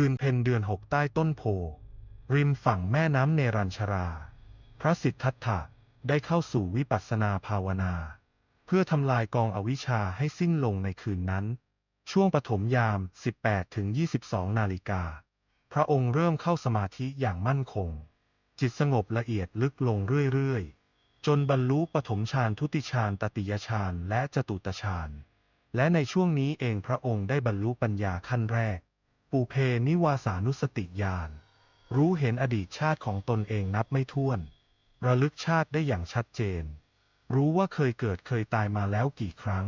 คืนเพ็ญเดือนหกใต้ต้นโพ ริมฝั่งแม่น้ำเนรัญชรา พระสิทธัตถะได้เข้าสู่วิปัสสนาภาวนา เพื่อทำลายกองอวิชชาให้สิ้นลงในคืนนั้น ช่วงปฐมยาม 18ถึง22 นาฬิกา พระองค์เริ่มเข้าสมาธิอย่างมั่นคง จิตสงบละเอียดลึกลงเรื่อยๆ จนบรรลุปฐมฌานทุติฌานตติยฌานและจตุตฌานและในช่วงนี้เองพระองค์ได้บรรลุปัญญาขั้นแรก ปูเพนิวาสานุสติญาณ รู้เห็นอดีตชาติของตนเองนับไม่ถ้วน ระลึกชาติได้อย่างชัดเจน รู้ว่าเคยเกิดเคยตายมาแล้วกี่ครั้ง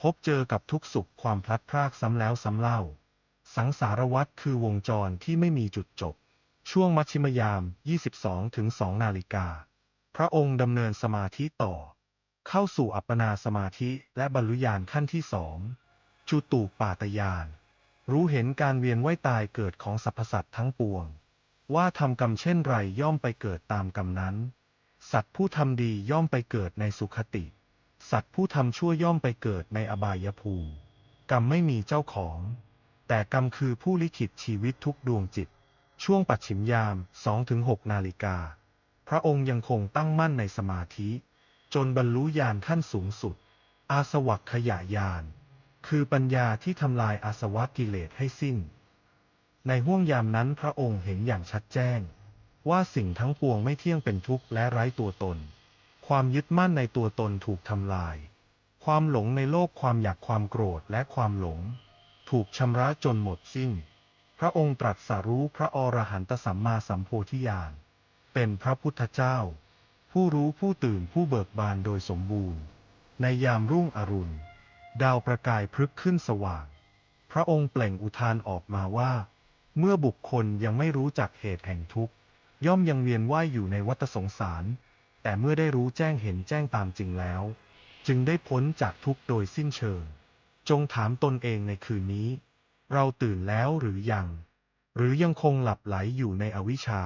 พบเจอกับทุกสุขความพลัดพรากซ้ำแล้วซ้ำเล่า สังสารวัฏคือวงจรที่ไม่มีจุดจบ ช่วงมัชชิมยาม 22ถึง2นาฬิกา พระองค์ดำเนินสมาธิต่อ เข้าสู่อัปปนาสมาธิและบรรลุญาณขั้นที่สองจุตูปาตญาณ รู้เห็นการเวียนว่ายตายเกิดของสรรพสัตว์ทั้งปวง ว่าทำกรรมเช่นไรย่อมไปเกิดตามกรรมนั้น สัตว์ผู้ทำดีย่อมไปเกิดในสุขติ สัตว์ผู้ทำชั่วย่อมไปเกิดในอบายภูมิ กรรมไม่มีเจ้าของ แต่กรรมคือผู้ลิขิตชีวิตทุกดวงจิต ช่วงปัดฉิมยาม 2-6 นาฬิกา พระองค์ยังคงตั้งมั่นในสมาธิ จนบรรลุญาณขั้นสูงสุด อาสวัคขยายาน คือปัญญาที่ทำลายอาสวะกิเลสให้สิ้น ในห้วงยามนั้นพระองค์เห็นอย่างชัดแจ้ง ว่าสิ่งทั้งปวงไม่เที่ยงเป็นทุกข์และไร้ตัวตน ความยึดมั่นในตัวตนถูกทำลาย ความหลงในโลกความอยากความโกรธและความหลง ถูกชำระจนหมดสิ้น พระองค์ตรัสรู้พระอรหันตสัมมาสัมโพธิญาณเป็นพระพุทธเจ้า ผู้รู้ผู้ตื่นผู้เบิกบานโดยสมบูรณ์ ในยามรุ่งอรุณ ดาวประกายพลึกขึ้นสว่าง พระองค์เปล่งอุทานออกมาว่า เมื่อบุคคลยังไม่รู้จักเหตุแห่งทุกข์ ย่อมยังเวียนว่ายอยู่ในวัฏสงสาร แต่เมื่อได้รู้แจ้งเห็นแจ้งตามจริงแล้ว จึงได้พ้นจากทุกข์โดยสิ้นเชิง จงถามตนเองในคืนนี้ เราตื่นแล้วหรือยัง หรือยังคงหลับไหลอยู่ในอวิชชา